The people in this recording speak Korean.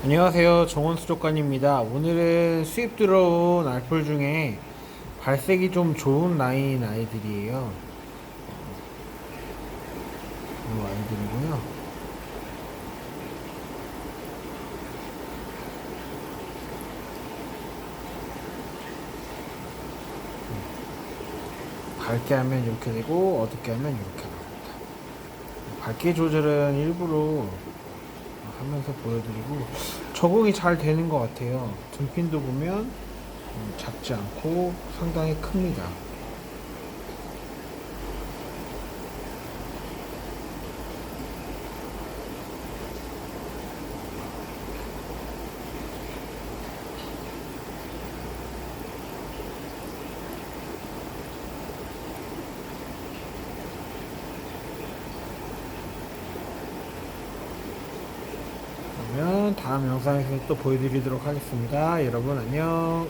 안녕하세요. 정원 수족관입니다. 오늘은 수입 들어온 알폴 중에 발색이 좀 좋은 라인 아이들이에요. 이 아이들이고요. 밝게 하면 이렇게 되고 어둡게 하면 이렇게 나옵니다. 밝기 조절은 일부러 하면서 보여드리고 적응이 잘 되는 것 같아요. 등핀도 보면 음, 작지 않고 상당히 큽니다. 다음 영상에서 또 보여드리도록 하겠습니다. 여러분 안녕.